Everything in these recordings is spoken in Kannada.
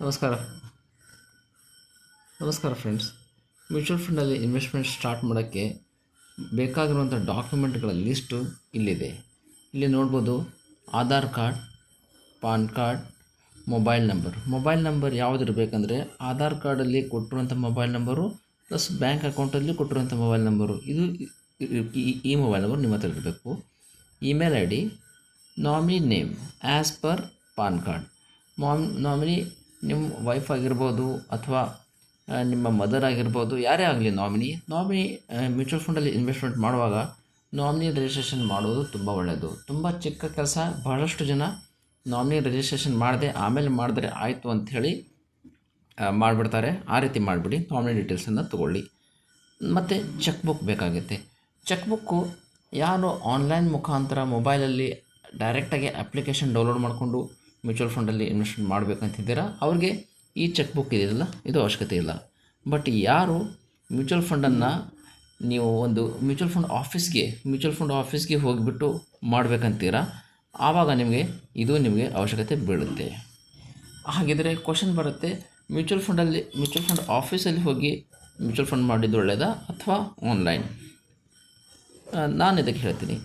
ನಮಸ್ಕಾರ. ನಮಸ್ಕಾರ ಫ್ರೆಂಡ್ಸ್ ಮ್ಯೂಚುವಲ್ ಫಂಡಲ್ಲಿ ಇನ್ವೆಸ್ಟ್ಮೆಂಟ್ ಸ್ಟಾರ್ಟ್ ಮಾಡೋಕ್ಕೆ ಬೇಕಾಗಿರುವಂಥ ಡಾಕ್ಯುಮೆಂಟ್ಗಳ ಲಿಸ್ಟು ಇಲ್ಲಿದೆ. ಇಲ್ಲಿ ನೋಡ್ಬೋದು Aadhaar card, PAN card mobile number mobile number ಯಾವುದು ಇರಬೇಕಂದ್ರೆ ಆಧಾರ್ ಕಾರ್ಡಲ್ಲಿ ಕೊಟ್ಟಿರುವಂಥ ಮೊಬೈಲ್ ನಂಬರು ಪ್ಲಸ್ ಬ್ಯಾಂಕ್ ಅಕೌಂಟಲ್ಲಿ ಕೊಟ್ಟಿರುವಂಥ ಮೊಬೈಲ್ ನಂಬರು ಇದು ಈ ಮೊಬೈಲ್ ನಂಬರ್ ನಿಮ್ಮ ಹತ್ರ ಇರಬೇಕು. Email I D nominee name as per PAN card ma'am nominee ನಿಮ್ಮ ವೈಫ್ ಆಗಿರ್ಬೋದು ಅಥವಾ ನಿಮ್ಮ ಮದರ್ ಆಗಿರ್ಬೋದು, ಯಾರೇ ಆಗಲಿ ನಾಮಿನಿ ನಾಮಿನಿ ಮ್ಯೂಚುವಲ್ ಫಂಡಲ್ಲಿ ಇನ್ವೆಸ್ಟ್ಮೆಂಟ್ ಮಾಡುವಾಗ ನಾಮಿನಿ ರಿಜಿಸ್ಟ್ರೇಷನ್ ಮಾಡೋದು ತುಂಬ ಒಳ್ಳೆಯದು ತುಂಬ ಚಿಕ್ಕ ಕೆಲಸ, ಬಹಳಷ್ಟು ಜನ ನಾಮಿನಿ ರಿಜಿಸ್ಟ್ರೇಷನ್ ಮಾಡದೆ ಆಮೇಲೆ ಮಾಡಿದ್ರೆ ಆಯಿತು ಅಂಥೇಳಿ ಮಾಡಿಬಿಡ್ತಾರೆ. ಆ ರೀತಿ ಮಾಡಿಬಿಡಿ ನಾಮಿನಿ ಡೀಟೇಲ್ಸನ್ನು ತಗೊಳ್ಳಿ. ಮತ್ತು ಚೆಕ್ ಬುಕ್ ಬೇಕಾಗುತ್ತೆ ಚೆಕ್ ಬುಕ್ಕು ಯಾರು ಆನ್ಲೈನ್ ಮುಖಾಂತರ ಮೊಬೈಲಲ್ಲಿ ಡೈರೆಕ್ಟಾಗಿ ಅಪ್ಲಿಕೇಶನ್ ಡೌನ್ಲೋಡ್ ಮಾಡಿಕೊಂಡು ಮ್ಯೂಚುವಲ್ ಫಂಡಲ್ಲಿ ಇನ್ವೆಸ್ಟ್ಮೆಂಟ್ ಮಾಡಬೇಕಂತಿದ್ದೀರಾ? ಅವ್ರಿಗೆ ಈ ಚೆಕ್ ಬುಕ್ ಇದೆಯಲ್ಲ, ಇದು ಅವಶ್ಯಕತೆ ಇಲ್ಲ. ಬಟ್ ಯಾರು ಮ್ಯೂಚುವಲ್ ಫಂಡನ್ನು ನೀವು ಒಂದು ಮ್ಯೂಚುವಲ್ ಫಂಡ್ ಆಫೀಸ್ಗೆ, ಮ್ಯೂಚುವಲ್ ಫಂಡ್ ಆಫೀಸ್ಗೆ ಹೋಗಿಬಿಟ್ಟು ಮಾಡಬೇಕಂತೀರಾ? ಆವಾಗ ನಿಮಗೆ ಇದು ನಿಮಗೆ ಅವಶ್ಯಕತೆ ಬೀಳುತ್ತೆ. ಹಾಗಿದ್ರೆ ಕ್ವಶನ್ ಬರುತ್ತೆ, ಮ್ಯೂಚುವಲ್ ಫಂಡಲ್ಲಿ, ಮ್ಯೂಚುವಲ್ ಫಂಡ್ ಆಫೀಸಲ್ಲಿ ಹೋಗಿ ಮ್ಯೂಚುವಲ್ ಫಂಡ್ ಮಾಡಿದ್ದು ಒಳ್ಳೆಯದಾ ಅಥವಾ ಆನ್ಲೈನ್ ನಾನು ಇದಕ್ಕೆ ಹೇಳ್ತೀನಿ.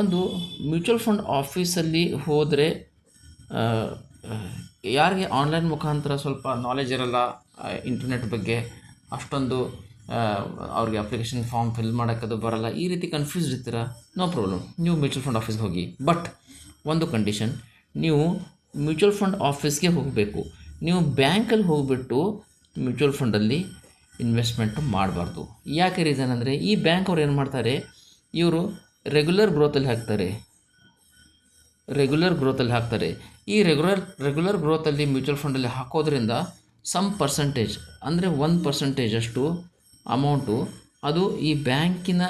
ಒಂದು ಮ್ಯೂಚುವಲ್ ಫಂಡ್ ಆಫೀಸಲ್ಲಿ ಹೋದರೆ ಯಾರಿಗೆ ಆನ್ಲೈನ್ ಮುಖಾಂತರ ಸ್ವಲ್ಪ ನಾಲೆಜ್ ಇರಲ್ಲ ಇಂಟರ್ನೆಟ್ ಬಗ್ಗೆ ಅಷ್ಟೊಂದು ಅವ್ರಿಗೆ ಅಪ್ಲಿಕೇಶನ್ ಫಾರ್ಮ್ ಫಿಲ್ ಮಾಡೋಕ್ಕದು ಬರಲ್ಲ. ಈ ರೀತಿ ಕನ್ಫ್ಯೂಸ್ ಇರ್ತೀರ? ನೋ ಪ್ರಾಬ್ಲಮ್ ನೀವು ಮ್ಯೂಚುವಲ್ ಫಂಡ್ ಆಫೀಸ್ಗೆ ಹೋಗಿ. ಬಟ್ ಒಂದು ಕಂಡೀಷನ್ ನೀವು ಮ್ಯೂಚುವಲ್ ಫಂಡ್ ಆಫೀಸ್ಗೆ ಹೋಗಬೇಕು. ನೀವು ಬ್ಯಾಂಕಲ್ಲಿ ಹೋಗಿಬಿಟ್ಟು ಮ್ಯೂಚುವಲ್ ಫಂಡಲ್ಲಿ ಇನ್ವೆಸ್ಟ್ಮೆಂಟ್ ಮಾಡಬಾರ್ದು. ಯಾಕೆ ರೀಸನ್ ಅಂದರೆ ಈ ಬ್ಯಾಂಕ್ ಅವ್ರು ಏನು ಮಾಡ್ತಾರೆ? ಇವರು ರೆಗ್ಯುಲರ್ ಗ್ರೋತಲ್ಲಿ ಹಾಕ್ತಾರೆ. ರೆಗ್ಯುಲರ್ ಗ್ರೋತಲ್ಲಿ ಹಾಕ್ತಾರೆ. ಈ ರೆಗ್ಯುಲರ್ ರೆಗ್ಯುಲರ್ ಗ್ರೋತಲ್ಲಿ ಮ್ಯೂಚುವಲ್ ಫಂಡಲ್ಲಿ ಹಾಕೋದ್ರಿಂದ ಸಮ್ ಪರ್ಸಂಟೇಜ್ ಅಂದರೆ ಒನ್ ಪರ್ಸೆಂಟೇಜ್ ಅಷ್ಟು ಅಮೌಂಟು ಅದು ಈ ಬ್ಯಾಂಕಿನ,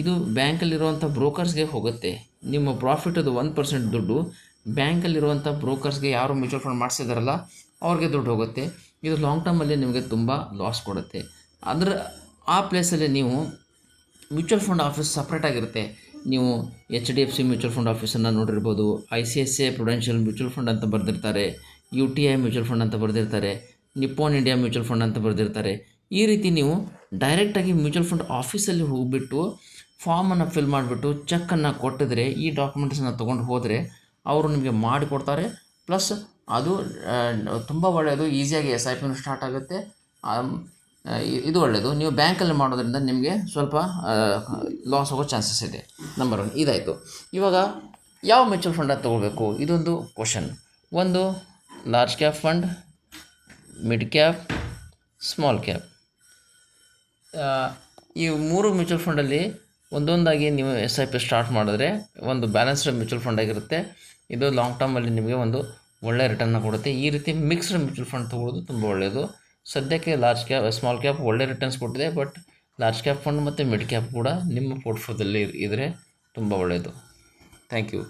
ಇದು ಬ್ಯಾಂಕಲ್ಲಿರುವಂಥ ಬ್ರೋಕರ್ಸ್ಗೆ ಹೋಗುತ್ತೆ. ನಿಮ್ಮ ಪ್ರಾಫಿಟ್ ಅದು ಒನ್ ಪರ್ಸೆಂಟ್ ದುಡ್ಡು, ಬ್ಯಾಂಕಲ್ಲಿರುವಂಥ ಬ್ರೋಕರ್ಸ್ಗೆ ಯಾರು ಮ್ಯೂಚುವಲ್ ಫಂಡ್ ಮಾಡಿಸಿದಾರಲ್ಲ, ಅವ್ರಿಗೆ ದುಡ್ಡು ಹೋಗುತ್ತೆ. ಇದು ಲಾಂಗ್ ಟರ್ಮಲ್ಲಿ ನಿಮಗೆ ತುಂಬ ಲಾಸ್ ಕೊಡುತ್ತೆ. ಅದರ ಆ ಪ್ಲೇಸಲ್ಲಿ ನೀವು ಮ್ಯೂಚುವಲ್ ಫಂಡ್ ಆಫೀಸ್ ಸಪ್ರೇಟಾಗಿರುತ್ತೆ ನೀವು H D F C mutual fund ಆಫೀಸನ್ನು ನೋಡಿರ್ಬೋದು I C I C I Prudential mutual fund ಅಂತ ಬರೆದಿರ್ತಾರೆ U T I mutual fund ಅಂತ ಬರೆದಿರ್ತಾರೆ ನಿಪ್ಪೋನ್ ಇಂಡಿಯಾ ಮ್ಯೂಚುವಲ್ ಫಂಡ್ ಅಂತ ಬರೆದಿರ್ತಾರೆ. ಈ ರೀತಿ ನೀವು ಡೈರೆಕ್ಟಾಗಿ ಮ್ಯೂಚುವಲ್ ಫಂಡ್ ಆಫೀಸಲ್ಲಿ ಹೋಗಿಬಿಟ್ಟು ಫಾರ್ಮನ್ನು ಫಿಲ್ ಮಾಡಿಬಿಟ್ಟು ಚೆಕ್ಕನ್ನು ಕೊಟ್ಟಿದ್ರೆ, ಈ ಡಾಕ್ಯುಮೆಂಟ್ಸನ್ನು ತೊಗೊಂಡು ಹೋದರೆ ಅವರು ನಿಮಗೆ ಮಾಡಿಕೊಡ್ತಾರೆ ಪ್ಲಸ್ ಅದು ತುಂಬ ಒಳ್ಳೆಯದು ಈಸಿಯಾಗಿ ಎಸ್ ಐ ಪಿನೂ ಸ್ಟಾರ್ಟ್ ಆಗುತ್ತೆ. ಇದು ಒಳ್ಳೆಯದು ನೀವು ಬ್ಯಾಂಕಲ್ಲಿ ಮಾಡೋದ್ರಿಂದ ನಿಮಗೆ ಸ್ವಲ್ಪ ಲಾಸ್ ಆಗೋ ಚಾನ್ಸಸ್ ಇದೆ. ನಂಬರ್ ಒನ್ ಇದಾಯಿತು. ಇವಾಗ ಯಾವ ಮ್ಯೂಚುವಲ್ ಫಂಡ್ ತೊಗೋಬೇಕು? ಇದೊಂದು ಕ್ವಶನ್ ಒಂದು large cap fund mid cap small cap ಈ ಮೂರು ಮ್ಯೂಚುವಲ್ ಫಂಡಲ್ಲಿ ಒಂದೊಂದಾಗಿ ನೀವು ಎಸ್ ಐ ಪಿ ಸ್ಟಾರ್ಟ್ ಮಾಡಿದ್ರೆ ಒಂದು ಬ್ಯಾಲೆನ್ಸ್ಡ್ ಮ್ಯೂಚುವಲ್ ಫಂಡ್ ಆಗಿರುತ್ತೆ. ಇದು ಲಾಂಗ್ ಟರ್ಮಲ್ಲಿ ನಿಮಗೆ ಒಂದು ಒಳ್ಳೆಯ ರಿಟರ್ನ್ ಕೊಡುತ್ತೆ. ಈ ರೀತಿ ಮಿಕ್ಸ್ಡ್ ಮ್ಯೂಚುವಲ್ ಫಂಡ್ ತೊಗೊಳ್ಳೋದು ತುಂಬ ಒಳ್ಳೆಯದು ಸದ್ಯಕ್ಕೆ ಲಾರ್ಜ್ ಕ್ಯಾಪ್ ಸ್ಮಾಲ್ ಕ್ಯಾಪ್ ಒಳ್ಳೆ ರಿಟರ್ನ್ಸ್ ಕೊಟ್ಟಿದೆ ಬಟ್ ಲಾರ್ಜ್ ಕ್ಯಾಪ್ ಫಂಡ್ ಮತ್ತು ಮಿಡ್ ಕ್ಯಾಪ್ ಕೂಡ ನಿಮ್ಮ ಪೋರ್ಟ್ಫೋಲಿಯೋದಲ್ಲಿ ಇದ್ದರೆ ತುಂಬ ಒಳ್ಳೆಯದು ಥ್ಯಾಂಕ್ ಯು